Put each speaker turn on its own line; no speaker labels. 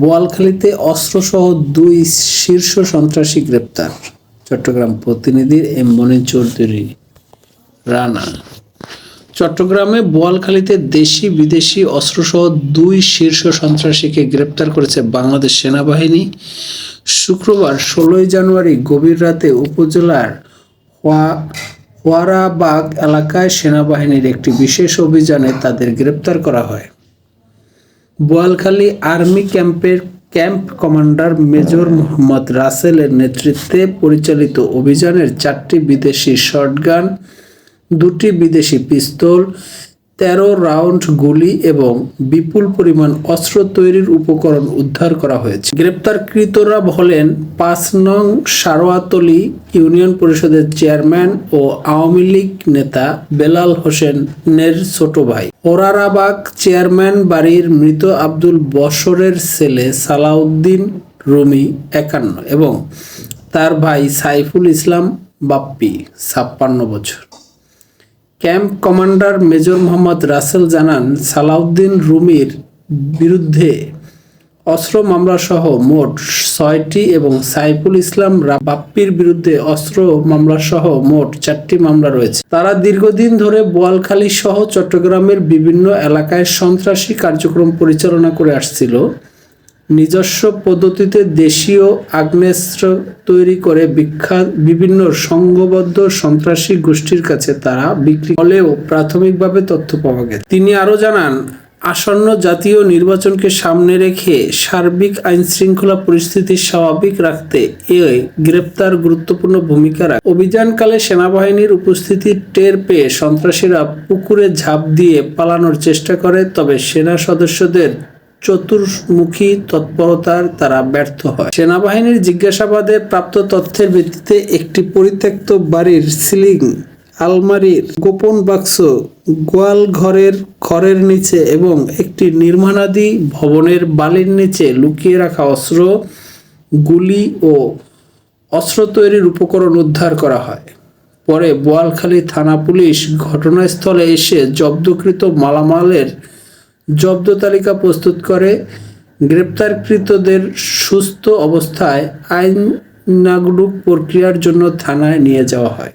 বোয়ালখালীতে অস্ত্রসহ দুই শীর্ষ সন্ত্রাসী গ্রেপ্তার। চট্টগ্রাম প্রতিনিধি এম মনির চৌধুরী, রানা। চট্টগ্রামে বোয়ালখালীতে দেশি বিদেশি অস্ত্রসহ দুই শীর্ষ সন্ত্রাসীকে গ্রেপ্তার করেছে বাংলাদেশ সেনাবাহিনী। শুক্রবার ষোলোই জানুয়ারি গভীর রাতে উপজেলার হোয়া- হোয়ারাবাগ এলাকায় সেনাবাহিনীর একটি বিশেষ অভিযানে তাদের গ্রেপ্তার করা হয়। বোয়ালখালী আর্মি ক্যাম্পের ক্যাম্প কমান্ডার মেজর মোহাম্মদ রাসেলের নেতৃত্বে পরিচালিত অভিযানের চারটি বিদেশি শটগান, দুটি বিদেশি পিস্তল তেরো রাউন্ড গুলি এবং বিপুল পরিমাণ অস্ত্র তৈরির উপকরণ উদ্ধার করা হয়েছে। গ্রেপ্তারকৃতরা হলেন পাঁচ নং সারোয়াতলি ইউনিয়ন পরিষদের চেয়ারম্যান ও আওয়ামী লীগ নেতা বেলাল হোসেনের ছোট ভাই। ওরারাবাগ চেয়ারম্যান বাড়ির মৃত আব্দুল বসরের ছেলে সালাউদ্দিন রুমি একান্ন এবং তার ভাই সাইফুল ইসলাম বাপ্পি, ছাপ্পান্ন বছর। Camp commander major Mohammad Rasel জানান, সালাউদ্দিন রুমির বিরুদ্ধে অস্ত্র মামলাসহ মোট ছয়টি এবং সাইফুল ইসলাম বাপ্পির বিরুদ্ধে অস্ত্র মামলাসহ মোট চারটি মামলা রয়েছে। তারা দীর্ঘদিন ধরে বোয়ালখালী সহ চট্টগ্রামের বিভিন্ন এলাকায় সন্ত্রাসী কার্যক্রম পরিচালনা করে আসছিল। নিজস্ব পদ্ধতিতে দেশীয় আগ্নেয়াস্ত্র তৈরি করে বিখ্যাত বিভিন্ন সংঘবদ্ধ সন্ত্রাসী গোষ্ঠীর কাছে তারা বিক্রি হলেও প্রাথমিকভাবে তথ্য পাওয়া গেছে। তিনি আরও জানান, আসন্ন জাতীয় নির্বাচনকে সামনে রেখে সার্বিক আইন শৃঙ্খলা পরিস্থিতি স্বাভাবিক রাখতে এ গ্রেপ্তার গুরুত্বপূর্ণ ভূমিকা রাখে। অভিযানকালে সেনাবাহিনীর উপস্থিতি টের পেয়ে সন্ত্রাসীরা পুকুরে ঝাঁপ দিয়ে পালানোর চেষ্টা করে, তবে সেনা সদস্যদের চতুর্মুখী তৎপরতার তারা ব্যর্থ হয়। সেনাবাহিনীর জিজ্ঞাসাবাদে প্রাপ্ত তথ্যের ভিত্তিতে একটি পরিত্যক্ত বাড়ির সিলিং, আলমারির গোপন বাক্স, গোয়াল ঘরের খড়ের নিচে এবং একটি নির্মাণাদি ভবনের বালির নিচে লুকিয়ে রাখা অস্ত্র, গুলি ও অস্ত্র তৈরির উপকরণ উদ্ধার করা হয়। পরে বোয়ালখালী থানা পুলিশ ঘটনাস্থলে এসে জব্দকৃত মালামালের জব্দ তালিকা প্রস্তুত করে। গ্রেপ্তারকৃতদের সুস্থ অবস্থায় আইন নাগরিক প্রক্রিয়ার জন্য থানায় নিয়ে যাওয়া হয়।